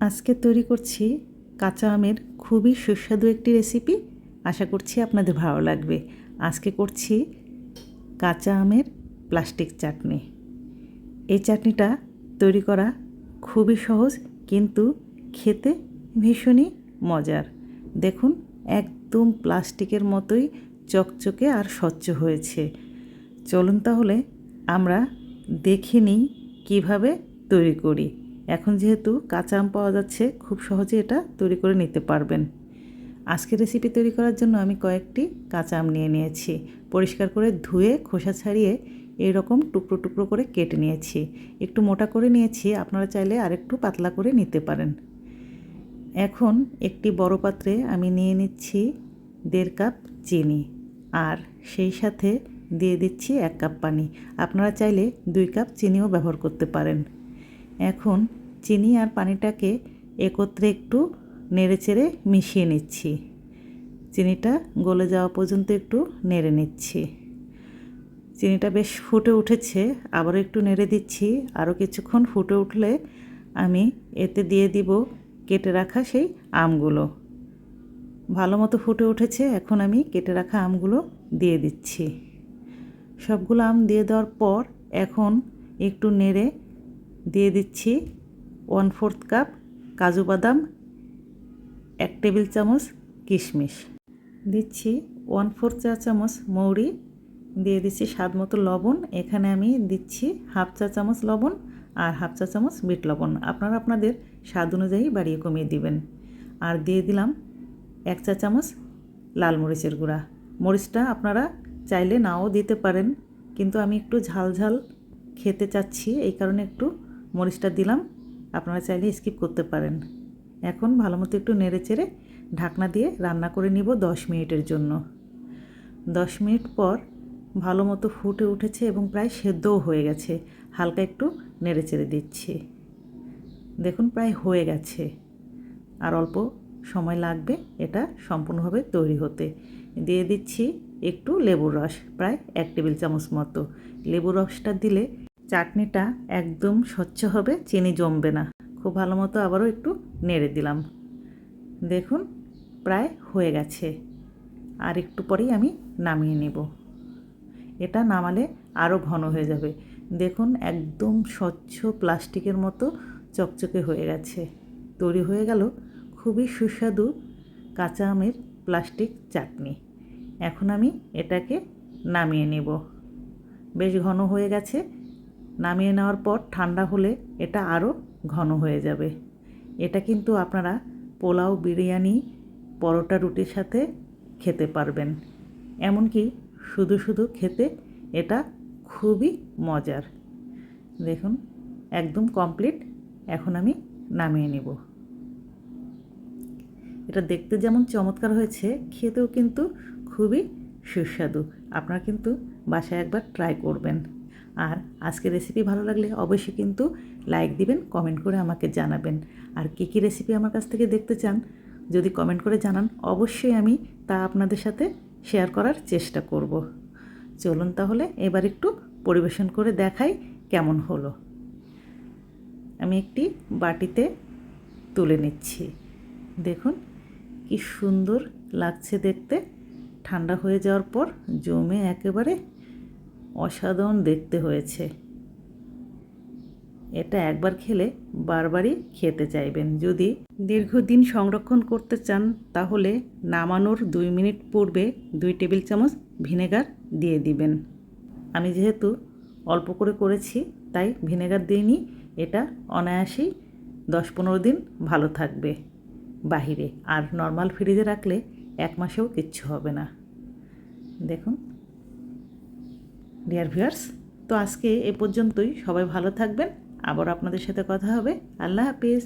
আজকে তৈরি করছি কাঁচা আমের খুবই সুস্বাদু একটি রেসিপি আশা করছি আপনাদের ভালো লাগবে। আজকে করছি কাঁচা আমের প্লাস্টিক চাটনি। এই চাটনিটা তৈরি করা খুবই সহজ, কিন্তু খেতে ভীষণই মজার। দেখুন, একদম প্লাস্টিকের মতোই চকচকে আর স্বচ্ছ হয়েছে। চলুন তাহলে আমরা দেখে নিই কীভাবে তৈরি করি। এখন যেহেতু কাঁচা আম পাওয়া যাচ্ছে, খুব সহজে এটা তৈরি করে নিতে পারবেন। আজকের রেসিপি তৈরি করার জন্য আমি কয়েকটি কাঁচা আম নিয়ে নিয়েছি। পরিষ্কার করে ধুয়ে খোসা ছাড়িয়ে এরকম টুকরো টুকরো করে কেটে নিয়েছি। একটু মোটা করে নিয়েছি, আপনারা চাইলে আরেকটু পাতলা করে নিতে পারেন। এখন একটি বড় পাত্রে আমি নিয়ে নিচ্ছি দেড় কাপ চিনি আর সেই সাথে দিয়ে দিচ্ছি এক কাপ পানি। আপনারা চাইলে দুই কাপ চিনিও ব্যবহার করতে পারেন। এখন চিনি আর পানিটাকে একত্রে একটু নেড়েচেড়ে মিশিয়ে নিচ্ছি। চিনিটা গলে যাওয়া পর্যন্ত একটু নেড়ে নিচ্ছি। চিনিটা বেশ ফুটে উঠেছে, আবারও একটু নেড়ে দিচ্ছি। আরও কিছুক্ষণ ফুটে উঠলে আমি এতে দিয়ে দিব কেটে রাখা সেই আমগুলো। ভালো মতো ফুটে উঠেছে, এখন আমি কেটে রাখা আমগুলো দিয়ে দিচ্ছি। সবগুলো আম দিয়ে দেওয়ার পর এখন একটু নেড়ে দিয়ে দিচ্ছি ওয়ান ফোর্থ কাপ কাজু বাদাম, এক টেবিল চামচ কিশমিশ। দিচ্ছি ওয়ান ফোর্থ চা চামচ মৌরি, দিয়ে দিচ্ছি স্বাদ মতো লবণ। এখানে আমি দিচ্ছি হাফ চা চামচ লবণ আর হাফ চা চামচ বিট লবণ। আপনারা আপনাদের স্বাদ অনুযায়ী বাড়িয়ে কমিয়ে দিবেন। আর দিয়ে দিলাম এক চা চামচ লাল মরিচের গুঁড়া। মরিচটা আপনারা চাইলে নাও দিতে পারেন, কিন্তু আমি একটু ঝাল ঝাল খেতে চাচ্ছি, এই কারণে একটু মরিচটা দিলাম। আপনারা চাইলে স্কিপ করতে পারেন। এখন ভালো মতো একটু নেড়ে চেড়ে ঢাকনা দিয়ে রান্না করে নিব দশ মিনিটের জন্য। দশ মিনিট পর ভালো মতো ফুটে উঠেছে এবং প্রায় সেদ্ধও হয়ে গেছে। হালকা একটু নেড়ে চেড়ে দিচ্ছি। দেখুন, প্রায় হয়ে গেছে। আর অল্প সময় লাগবে এটা সম্পূর্ণভাবে তৈরি হতে। দিয়ে দিচ্ছি একটু লেবুর রস, প্রায় এক টেবিল চামচ মতো। লেবুর রসটা দিলে চাটনিটা একদম স্বচ্ছ হবে, চিনি জমবে না। খুব ভালো মতো আবারও একটু নেড়ে দিলাম। দেখুন, প্রায় হয়ে গেছে। আর একটু পরেই আমি নামিয়ে নেব। এটা নামালে আরও ঘন হয়ে যাবে। দেখুন, একদম স্বচ্ছ প্লাস্টিকের মতো চকচকে হয়ে গেছে। তৈরি হয়ে গেল খুবই সুস্বাদু কাঁচা আমের প্লাস্টিক চাটনি। এখন আমি এটাকে নামিয়ে নেব। বেশ ঘন হয়ে গেছে। নামিয়ে নেওয়ার পর ঠান্ডা হলে এটা আরও ঘন হয়ে যাবে। এটা কিন্তু আপনারা পোলাও, বিরিয়ানি, পরোটা, রুটির সাথে খেতে পারবেন। এমনকি শুধু শুধু খেতে এটা খুবই মজার। দেখুন, একদম কমপ্লিট। এখন আমি নামিয়ে নেব। এটা দেখতে যেমন চমৎকার হয়েছে, খেতেও কিন্তু খুবই সুস্বাদু। আপনারা কিন্তু বাসায় একবার ট্রাই করবেন। আর আজকে রেসিপি ভালো লাগলে অবশ্যই কিন্তু লাইক দিবেন কমেন্ট করে আমাকে জানাবেন। আর কী কী রেসিপি আমার কাছ থেকে দেখতে চান, যদি কমেন্ট করে জানান, অবশ্যই আমি তা আপনাদের সাথে শেয়ার করার চেষ্টা করব। চলুন তাহলে এবার একটু পরিবেশন করে দেখাই কেমন হলো। আমি একটি বাটিতে তুলে নিচ্ছি। দেখুন, কি সুন্দর লাগছে দেখতে। ঠান্ডা হয়ে যাওয়ার পর জমে একেবারে অসাধারণ দেখতে হয়েছে। এটা একবার খেলে বারবারই খেতে চাইবেন। যদি দীর্ঘদিন সংরক্ষণ করতে চান, তাহলে নামানোর দুই মিনিট পূর্বে দুই টেবিল চামচ ভিনেগার দিয়ে দিবেন। আমি যেহেতু অল্প করে করেছি, তাই ভিনেগার দিইনি। এটা অনায়াসেই দশ পনেরো দিন ভালো থাকবে বাহিরে। আর নর্মাল ফ্রিজে রাখলে এক মাসেও কিচ্ছু হবে না। দেখুন। ডিয়ার ভিউয়ার্স তো আজকে এ পর্যন্তই। সবাই ভালো থাকবেন। আবার আপনাদের সাথে কথা হবে। আল্লাহ হাফিজ।